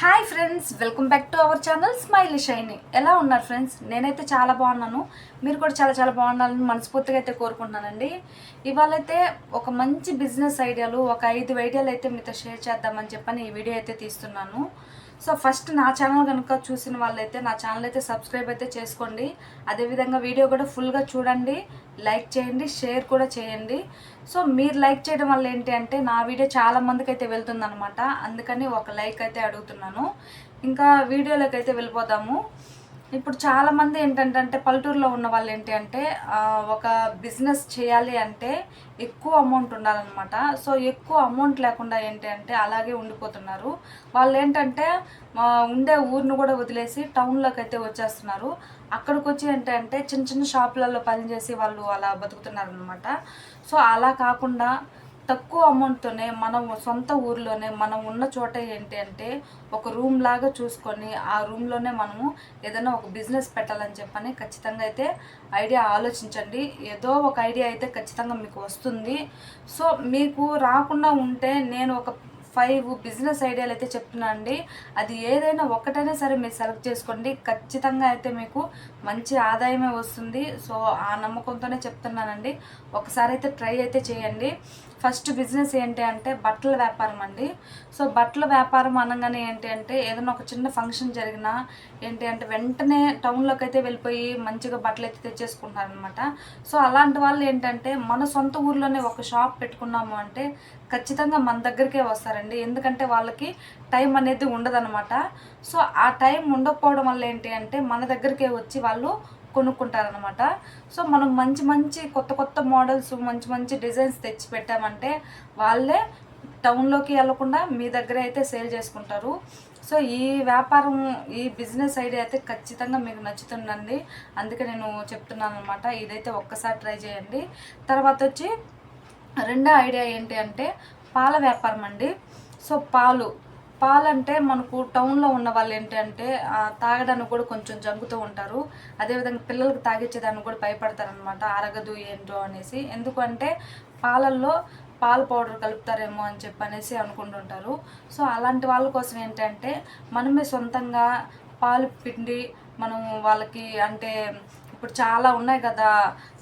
Hi friends welcome back to our channel smile Shiny. ఎలా ఉన్నారు friends? నేనైతే చాలా బాగున్నాను. మీరు కూడా చాలా చాలా బాగుండాలని మనస్ఫూర్తిగా అయితే కోరుకుంటున్నానండి. ఇవాళైతే ఒక మంచి బిజినెస్ ఐడియాలు ఒక ఐదు ఐడియాలు అయితే మీతో షేర్ చేద్దామని చెప్పని ఈ వీడియో అయితే తీస్తున్నాను. సో ఫస్ట్ నా ఛానల్ కనుక చూసిన వాళ్ళైతే నా ఛానల్ అయితే సబ్స్క్రైబ్ అయితే చేసుకోండి. అదేవిధంగా వీడియో కూడా ఫుల్గా చూడండి లైక్ చేయండి షేర్ కూడా చేయండి. సో మీరు లైక్ చేయడం వల్ల ఏంటి అంటే నా వీడియో చాలా మందికి అయితే వెళ్తుందనమాట అందుకని ఒక లైక్ అయితే అడుగుతున్నాను. ఇంకా వీడియోలోకి అయితే వెళ్ళిపోదాము. ఇప్పుడు చాలా మంది ఏంటంటే పల్లెటూరులో ఉన్న వాళ్ళు ఏంటి అంటే ఒక బిజినెస్ చేయాలి అంటే ఎక్కువ అమౌంట్ ఉండాలన్నమాట. సో ఎక్కువ అమౌంట్ లేకుండా ఏంటి అంటే అలాగే ఉండిపోతున్నారు. వాళ్ళు ఏంటంటే ఉండే ఊరిని కూడా వదిలేసి టౌన్లోకి అయితే వచ్చేస్తున్నారు. అక్కడికి వచ్చి ఏంటంటే చిన్న చిన్న షాపులలో పనిచేసి వాళ్ళు అలా బతుకుతున్నారు అనమాట సో అలా కాకుండా తక్కువ అమౌంట్తోనే మనం సొంత ఊర్లోనే మనం ఉన్న చోట ఏంటి అంటే ఒక రూమ్ లాగా చూసుకొని ఆ రూమ్లోనే మనము ఏదైనా ఒక బిజినెస్ పెట్టాలని చెప్పని ఖచ్చితంగా అయితే ఐడియా ఆలోచించండి. ఏదో ఒక ఐడియా అయితే ఖచ్చితంగా మీకు వస్తుంది. సో మీకు రాకుండా ఉంటే నేను ఒక ఫైవ్ బిజినెస్ ఐడియాలు అయితే చెప్తున్నాను అండి. అది ఏదైనా ఒక్కటైనా సరే మీరు సెలెక్ట్ చేసుకోండి. ఖచ్చితంగా అయితే మీకు మంచి ఆదాయమే వస్తుంది. సో ఆ నమ్మకంతోనే చెప్తున్నానండి. ఒకసారి అయితే ట్రై అయితే చేయండి. ఫస్ట్ బిజినెస్ ఏంటి అంటే బట్టల వ్యాపారం అండి. సో బట్టల వ్యాపారం అనగానే ఏంటి అంటే ఏదైనా ఒక చిన్న ఫంక్షన్ జరిగినా ఏంటి అంటే వెంటనే టౌన్లోకి అయితే వెళ్ళిపోయి మంచిగా బట్టలు అయితే తెచ్చేసుకుంటారనమాట సో అలాంటి వాళ్ళు ఏంటంటే మన సొంత ఊర్లోనే ఒక షాప్ పెట్టుకున్నాము అంటే ఖచ్చితంగా మన దగ్గరికే వస్తారండి. ఎందుకంటే వాళ్ళకి టైం అనేది ఉండదనమాట సో ఆ టైం ఉండకపోవడం వల్ల ఏంటి అంటే మన దగ్గరికే వచ్చి వాళ్ళు కొనుక్కుంటారనమాట సో మనం మంచి మంచి కొత్త కొత్త మోడల్స్ మంచి మంచి డిజైన్స్ తెచ్చి పెట్టామంటే వాళ్ళే టౌన్లోకి వెళ్ళకుండా మీ దగ్గర అయితే సేల్ చేసుకుంటారు. సో ఈ వ్యాపారం ఈ బిజినెస్ ఐడియా అయితే ఖచ్చితంగా మీకు నచ్చుతుందండి. అందుకే నేను చెప్తున్నాను అనమాట ఇదైతే ఒక్కసారి ట్రై చేయండి. తర్వాత వచ్చి రెండో ఐడియా ఏంటి అంటే పాల వ్యాపారం అండి. సో పాలు పాలంటే మనకు టౌన్లో ఉన్న వాళ్ళు ఏంటంటే తాగడానికి కూడా కొంచెం జంకుతూ ఉంటారు. అదేవిధంగా పిల్లలకు తాగించేదానికి కూడా భయపడతారు అనమాట అరగదు ఏంటో అనేసి. ఎందుకంటే పాలల్లో పాల పౌడర్ కలుపుతారేమో అని చెప్పి అనేసి అనుకుంటుంటారు. సో అలాంటి వాళ్ళ కోసం ఏంటంటే మనమే సొంతంగా పాలు పిండి మనం వాళ్ళకి అంటే ఇప్పుడు చాలా ఉన్నాయి కదా.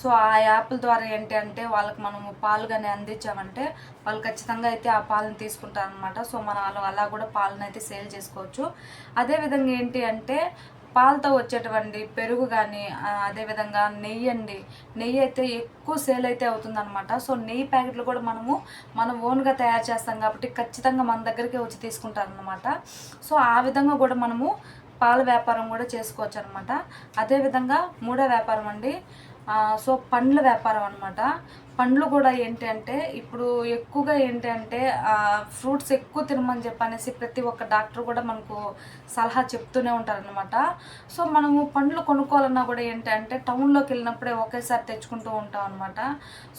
సో ఆ యాప్ల ద్వారా ఏంటి అంటే వాళ్ళకి మనము పాలు కానీ అందించామంటే వాళ్ళు ఖచ్చితంగా అయితే ఆ పాలను తీసుకుంటారనమాట సో మనం అలా అలా కూడా పాలను అయితే సేల్ చేసుకోవచ్చు. అదేవిధంగా ఏంటి అంటే పాలతో వచ్చేటువంటి పెరుగు కానీ అదేవిధంగా నెయ్యి అండి. నెయ్యి అయితే ఎక్కువ సేల్ అయితే అవుతుందన్నమాట. సో నెయ్యి ప్యాకెట్లు కూడా మనము మనం ఓన్గా తయారు చేస్తాం కాబట్టి ఖచ్చితంగా మన దగ్గరికి వచ్చి తీసుకుంటారనమాట సో ఆ విధంగా కూడా మనము పాల వ్యాపారం కూడా చేసుకోవచ్చు అనమాట అదేవిధంగా మూడో వ్యాపారం అండి. సో పండ్ల వ్యాపారం అనమాట. పండ్లు కూడా ఏంటి అంటే ఇప్పుడు ఎక్కువగా ఏంటి అంటే ఫ్రూట్స్ ఎక్కువ తినమని చెప్పనేసి ప్రతి ఒక్క డాక్టర్ కూడా మనకు సలహా చెప్తూనే ఉంటారనమాట సో మనము పండ్లు కొనుక్కోవాలన్నా కూడా ఏంటి అంటే టౌన్లోకి వెళ్ళినప్పుడే ఒకేసారి తెచ్చుకుంటూ ఉంటాం అనమాట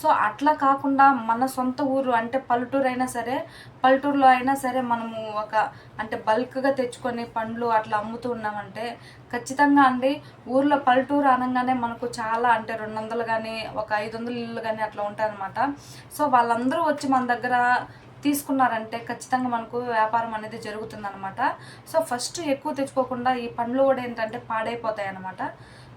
సో అట్లా కాకుండా మన సొంత ఊరు అంటే పల్లెటూరు అయినా సరే పల్లెటూరులో అయినా సరే మనము ఒక అంటే బల్క్గా తెచ్చుకొని పండ్లు అట్లా అమ్ముతూ ఉన్నామంటే ఖచ్చితంగా అండి. ఊర్లో పల్లెటూరు అనగానే మనకు చాలా అంటే రెండు వందలు కానీ ఒక ఐదు వందల ఇల్లు కానీ అట్లా ఉంటాయన్నమాట. సో వాళ్ళందరూ వచ్చి మన దగ్గర తీసుకున్నారంటే ఖచ్చితంగా మనకు వ్యాపారం అనేది జరుగుతుందన్నమాట. సో ఫస్ట్ ఎక్కువ తెచ్చుకోకుండా ఈ పండ్లు కూడా ఏంటంటే పాడైపోతాయి అన్నమాట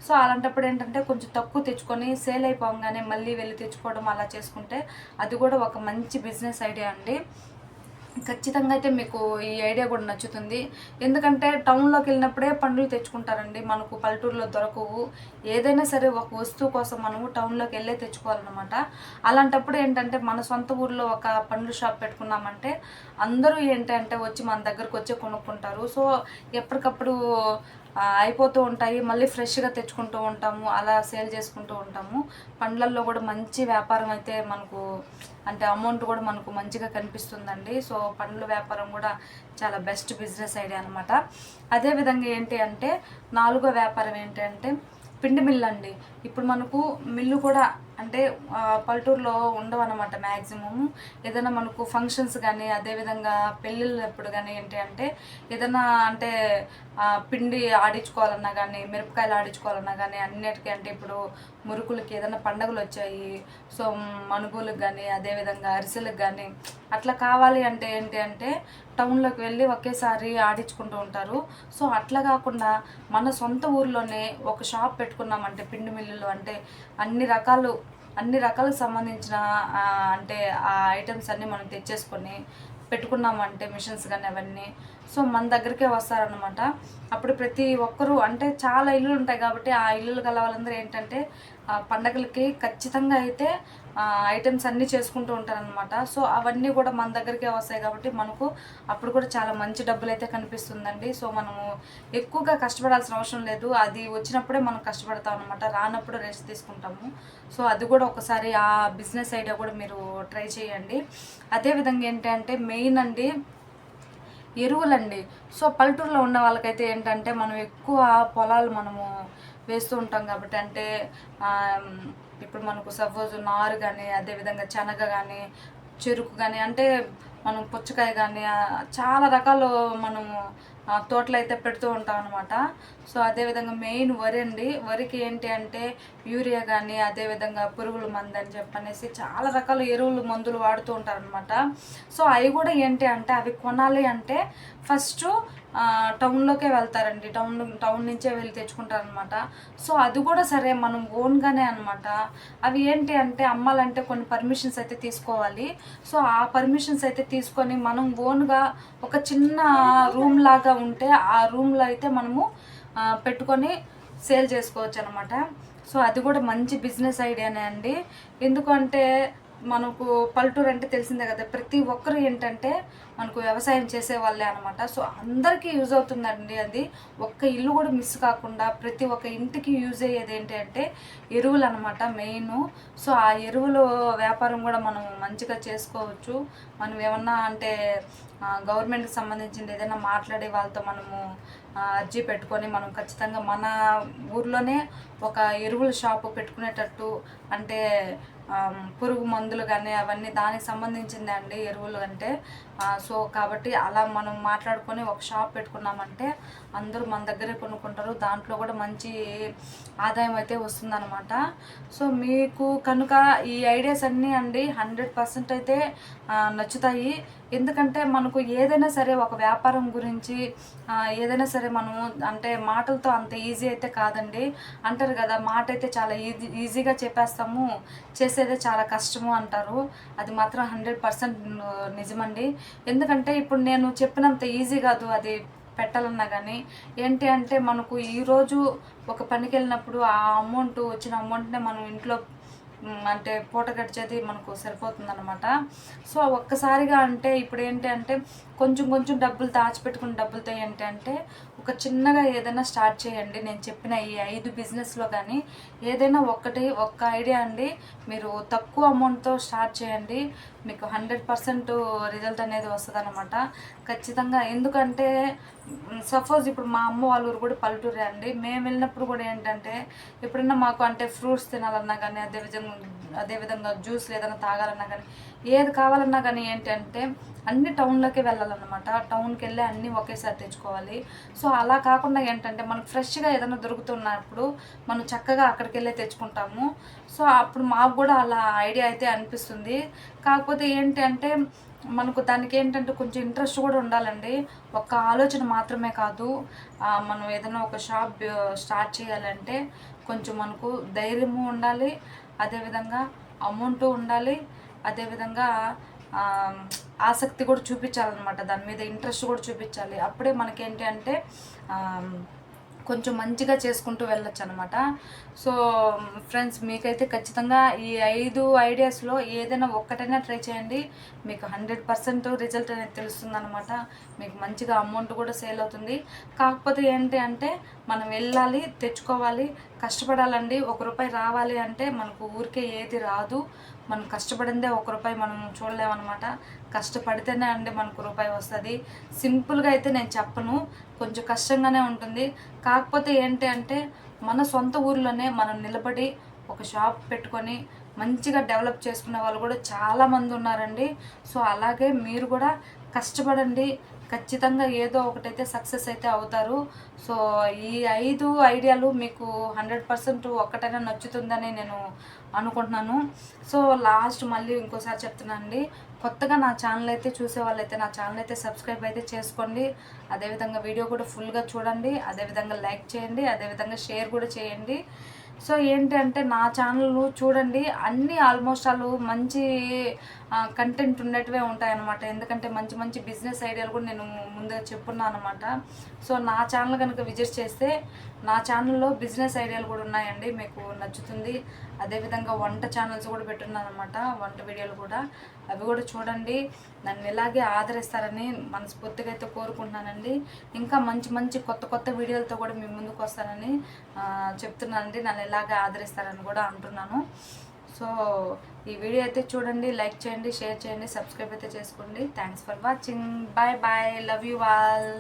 సో అలాంటప్పుడు ఏంటంటే కొంచెం తక్కువ తెచ్చుకొని సేల్ అయిపోగానే మళ్ళీ వెళ్ళి తెచ్చుకోవడం అలా చేసుకుంటే అది కూడా ఒక మంచి బిజినెస్ ఐడియా అండి. ఖచ్చితంగా అయితే మీకు ఈ ఐడియా కూడా నచ్చుతుంది. ఎందుకంటే టౌన్లోకి వెళ్ళినప్పుడే పండ్లు తెచ్చుకుంటారండి. మనకు పల్లెటూరులో దొరకవు. ఏదైనా సరే ఒక వస్తువు కోసం మనము టౌన్లోకి వెళ్ళే తెచ్చుకోవాలన్నమాట. అలాంటప్పుడు ఏంటంటే మన సొంత ఊర్లో ఒక పండ్లు షాప్ పెట్టుకున్నామంటే అందరూ ఏంటంటే వచ్చి మన దగ్గరకు వచ్చి కొనుక్కుంటారు. సో ఎప్పటికప్పుడు అయిపోతూ ఉంటాయి. మళ్ళీ ఫ్రెష్గా తెచ్చుకుంటూ ఉంటాము. అలా సేల్ చేసుకుంటూ ఉంటాము. పండ్లల్లో కూడా మంచి వ్యాపారం అయితే మనకు అంటే అమౌంట్ కూడా మనకు మంచిగా కనిపిస్తుందండి. సో పండ్ల వ్యాపారం కూడా చాలా బెస్ట్ బిజినెస్ ఐడియా అనమాట అదేవిధంగా ఏంటి అంటే నాలుగో వ్యాపారం ఏంటి అంటే పిండి మిల్లు అండి ఇప్పుడు మనకు మిల్లు కూడా అంటే పల్లెటూరులో ఉండవు అనమాట మ్యాక్సిమము ఏదైనా మనకు ఫంక్షన్స్ కానీ అదేవిధంగా పెళ్ళిళ్ళప్పుడు కానీ ఏంటి అంటే ఏదైనా అంటే పిండి ఆడించుకోవాలన్నా కానీ మిరపకాయలు ఆడించుకోవాలన్నా కానీ అన్నిటికీ అంటే ఇప్పుడు మురుకులకి ఏదైనా పండగలు వచ్చాయి సో మనుగులకు కానీ అదేవిధంగా అరిసెలకు కానీ అట్లా కావాలి అంటే ఏంటి అంటే టౌన్లోకి వెళ్ళి ఒకేసారి ఆడించుకుంటూ ఉంటారు. సో అట్లా కాకుండా మన సొంత ఊర్లోనే ఒక షాప్ పెట్టుకున్నామంటే పిండి మిల్లులు అంటే అన్ని రకాలు అన్ని రకాలకు సంబంధించిన అంటే ఆ ఐటమ్స్ అన్నీ మనం తెచ్చేసుకొని పెట్టుకున్నామంటే మిషన్స్ కానీ అవన్నీ సో మన దగ్గరికే వస్తారనమాట అప్పుడు ప్రతి ఒక్కరూ అంటే చాలా ఇల్లులు ఉంటాయి కాబట్టి ఆ ఇల్లులు గల వాళ్ళందరూ ఏంటంటే పండగలకి ఖచ్చితంగా అయితే ఐటమ్స్ అన్నీ చేసుకుంటూ ఉంటారనమాట సో అవన్నీ కూడా మన దగ్గరికే వస్తాయి కాబట్టి మనకు అప్పుడు కూడా చాలా మంచి డబ్బులు అయితే కనిపిస్తుందండి. సో మనము ఎక్కువగా కష్టపడాల్సిన అవసరం లేదు. అది వచ్చినప్పుడే మనం కష్టపడతాం అనమాట రానప్పుడు రెస్ట్ తీసుకుంటాము. సో అది కూడా ఒకసారి ఆ బిజినెస్ ఐడియా కూడా మీరు ట్రై చేయండి. అదేవిధంగా ఏంటంటే మెయిన్ అండి ఎరువులండి. సో పల్లెటూరులో ఉన్న వాళ్ళకైతే ఏంటంటే మనం ఎక్కువ పొలాలు మనము వేస్తూ ఉంటాం కాబట్టి అంటే ఇప్పుడు మనకు సపోజ్ నారు కానీ అదేవిధంగా శనగ కానీ చెరుకు కానీ అంటే మనం పుచ్చకాయ కానీ చాలా రకాలు మనము తోటలు అయితే పెడుతూ ఉంటాం అనమాట సో అదేవిధంగా మెయిన్ వరి అండి. వరికి ఏంటి అంటే యూరియా కానీ అదేవిధంగా పురుగుల మందు అని చెప్పనేసి చాలా రకాల ఎరువులు మందులు వాడుతూ ఉంటారనమాట సో అవి కూడా ఏంటి అంటే అవి కొనాలి అంటే ఫస్ట్ టౌన్లోకే వెళ్తారండి. టౌన్ టౌన్ నుంచే వెళ్ళి తెచ్చుకుంటారనమాట సో అది కూడా సరే మనం ఓన్గానే అనమాట అవి ఏంటి అంటే అమ్మాలంటే కొన్ని పర్మిషన్స్ అయితే తీసుకోవాలి. సో ఆ పర్మిషన్స్ అయితే తీసుకొని మనం ఓన్గా ఒక చిన్న రూమ్ లాగా ఉంటే ఆ రూమ్లో అయితే మనము పెట్టుకొని సేల్ చేసుకోవచ్చు అనమాట సో అది కూడా మంచి బిజినెస్ ఐడియానే అండి. ఎందుకంటే మనకు పల్లెటూరు అంటే తెలిసిందే కదా ప్రతి ఒక్కరు ఏంటంటే మనకు వ్యవసాయం చేసే వాళ్ళే అనమాట సో అందరికీ యూజ్ అవుతుందండి అది. ఒక్క ఇల్లు కూడా మిస్ కాకుండా ప్రతి ఒక్క ఇంటికి యూజ్ అయ్యేది ఏంటి అంటే ఎరువులు అనమాట మెయిన్. సో ఆ ఎరువులు వ్యాపారం కూడా మనం మంచిగా చేసుకోవచ్చు. మనం ఏమన్నా అంటే గవర్నమెంట్కి సంబంధించింది ఏదైనా మాట్లాడే వాళ్ళతో మనము అర్జీ పెట్టుకొని మనం ఖచ్చితంగా మన ఊర్లోనే ఒక ఎరువుల షాపు పెట్టుకునేటట్టు అంటే పురుగు మందులు కానీ అవన్నీ దానికి సంబంధించిందే అండి ఎరువులు అంటే. సో కాబట్టి అలా మనం మాట్లాడుకొని ఒక షాప్ పెట్టుకున్నామంటే అందరూ మన దగ్గరే కొనుక్కుంటారు. దాంట్లో కూడా మంచి ఆదాయం అయితే వస్తుందన్నమాట. సో మీకు కనుక ఈ ఐడియాస్ అన్నీ అండి హండ్రెడ్ పర్సెంట్ అయితే నచ్చుతాయి. ఎందుకంటే మనకు ఏదైనా సరే ఒక వ్యాపారం గురించి ఏదైనా సరే మనము అంటే మాటలతో అంత ఈజీ అయితే కాదండి. అంటారు కదా మాట అయితే చాలా ఈజీ ఈజీగా చెప్పేస్తాము చేసేదే చాలా కష్టము అంటారు. అది మాత్రం హండ్రెడ్ పర్సెంట్ నిజమండి. ఎందుకంటే ఇప్పుడు నేను చెప్పినంత ఈజీ కాదు అది పెట్టాలన్నా కానీ ఏంటి అంటే మనకు ఈరోజు ఒక పనికి వెళ్ళినప్పుడు ఆ అమౌంట్ వచ్చిన అమౌంట్నే మనం ఇంట్లో అంటే పూట గడిచేది మనకు సరిపోతుంది అనమాట సో ఒక్కసారిగా అంటే ఇప్పుడు ఏంటి అంటే కొంచెం కొంచెం డబ్బులు దాచిపెట్టుకున్న డబ్బులతో ఏంటి అంటే ఒక చిన్నగా ఏదైనా స్టార్ట్ చేయండి. నేను చెప్పిన ఈ ఐదు బిజినెస్లో కానీ ఏదైనా ఒక్కటి ఒక్క ఐడియా అండి. మీరు తక్కువ అమౌంట్తో స్టార్ట్ చేయండి. మీకు హండ్రెడ్ పర్సెంట్ రిజల్ట్ అనేది వస్తుంది అనమాట ఖచ్చితంగా. ఎందుకంటే సపోజ్ ఇప్పుడు మా అమ్మ వాళ్ళ ఊరు కూడా పల్లెటూరే అండి. మేము వెళ్ళినప్పుడు కూడా ఏంటంటే ఎప్పుడన్నా మాకు అంటే ఫ్రూట్స్ తినాలన్నా కానీ అదేవిధంగా అదేవిధంగా జ్యూస్ ఏదైనా తాగాలన్నా కానీ ఏది కావాలన్నా కానీ ఏంటంటే అన్ని టౌన్లోకి వెళ్ళాలన్నమాట. టౌన్కి వెళ్ళి అన్నీ ఒకేసారి తెచ్చుకోవాలి. సో అలా కాకుండా ఏంటంటే మనకు ఫ్రెష్గా ఏదైనా దొరుకుతున్నప్పుడు మనం చక్కగా అక్కడికి వెళ్ళే తెచ్చుకుంటాము. సో అప్పుడు మాకు కూడా అలా ఐడియా అయితే అనిపిస్తుంది. కాకపోతే ఏంటి అంటే మనకు దానికి ఏంటంటే కొంచెం ఇంట్రెస్ట్ కూడా ఉండాలండి. ఒక్క ఆలోచన మాత్రమే కాదు. మనం ఏదైనా ఒక షాప్ స్టార్ట్ చేయాలంటే కొంచెం మనకు ధైర్యము ఉండాలి. అదేవిధంగా అమౌంట్ ఉండాలి. అదేవిధంగా ఆసక్తి కూడా చూపించాలన్నమాట. దాని మీద ఇంట్రెస్ట్ కూడా చూపించాలి. అప్పుడే మనకేంటి అంటే కొంచెం మంచిగా చేసుకుంటూ వెళ్ళొచ్చు అనమాట సో ఫ్రెండ్స్ మీకైతే ఖచ్చితంగా ఈ ఐదు ఐడియాస్లో ఏదైనా ఒక్కటైనా ట్రై చేయండి. మీకు హండ్రెడ్ పర్సెంట్ రిజల్ట్ అనేది తెలుస్తుంది అనమాట మీకు మంచిగా అమౌంట్ కూడా సేల్ అవుతుంది. కాకపోతే ఏంటి అంటే మనం వెళ్ళాలి తెచ్చుకోవాలి కష్టపడాలండి ఒక రూపాయి రావాలి అంటే మనకు ఊరికే ఏది రాదు. మనం కష్టపడిందే ఒక రూపాయి మనం చూడలేమన్నమాట. కష్టపడితేనే అండి మనకు రూపాయి వస్తుంది. సింపుల్గా అయితే నేను చెప్పను. కొంచెం కష్టంగానే ఉంటుంది. కాకపోతే ఏంటి అంటే మన సొంత ఊర్లోనే మనం నిలబడి ఒక షాప్ పెట్టుకొని మంచిగా డెవలప్ చేసుకునే వాళ్ళు కూడా చాలా మంది ఉన్నారండి. సో అలాగే మీరు కూడా కష్టపడండి. ఖచ్చితంగా ఏదో ఒకటైతే సక్సెస్ అయితే అవుతారు. సో ఈ ఐదు ఐడియాలు మీకు హండ్రెడ్ పర్సెంట్ ఒక్కటైనా నచ్చుతుందని నేను అనుకుంటున్నాను. సో లాస్ట్ మళ్ళీ ఇంకోసారి చెప్తున్నానండి కొత్తగా నా ఛానల్ అయితే చూసే వాళ్ళైతే నా ఛానల్ అయితే సబ్స్క్రైబ్ అయితే చేసుకోండి. అదేవిధంగా వీడియో కూడా ఫుల్గా చూడండి. అదేవిధంగా లైక్ చేయండి. అదేవిధంగా షేర్ కూడా చేయండి. సో ఏంటంటే నా ఛానల్ చూడండి. అన్నీ ఆల్మోస్ట్ ఆల్ మంచి కంటెంట్ ఉన్నట్టువే ఉంటాయన్నమాట. ఎందుకంటే మంచి మంచి బిజినెస్ ఐడియాలు కూడా నేను ముందుగా చెప్పున్నాను అనమాట సో నా ఛానల్ కనుక విజిట్ చేస్తే నా ఛానల్లో బిజినెస్ ఐడియాలు కూడా ఉన్నాయండి. మీకు నచ్చుతుంది. అదేవిధంగా వంట ఛానల్స్ కూడా పెట్టున్నాను అనమాట వంట వీడియోలు కూడా. అవి కూడా చూడండి. నన్ను ఇలాగే ఆదరిస్తారని మనస్ఫూర్తిగా అయితే కోరుకుంటున్నానండి. ఇంకా మంచి మంచి కొత్త కొత్త వీడియోలతో కూడా మీ ముందుకు వస్తానని చెప్తున్నానండి. నన్ను ఇలాగే ఆదరిస్తారని కూడా అంటున్నాను. సో ఈ వీడియో అయితే చూడండి లైక్ చేయండి షేర్ చేయండి సబ్స్క్రైబ్ అయితే చేసుకోండి. Thanks for watching bye bye love you all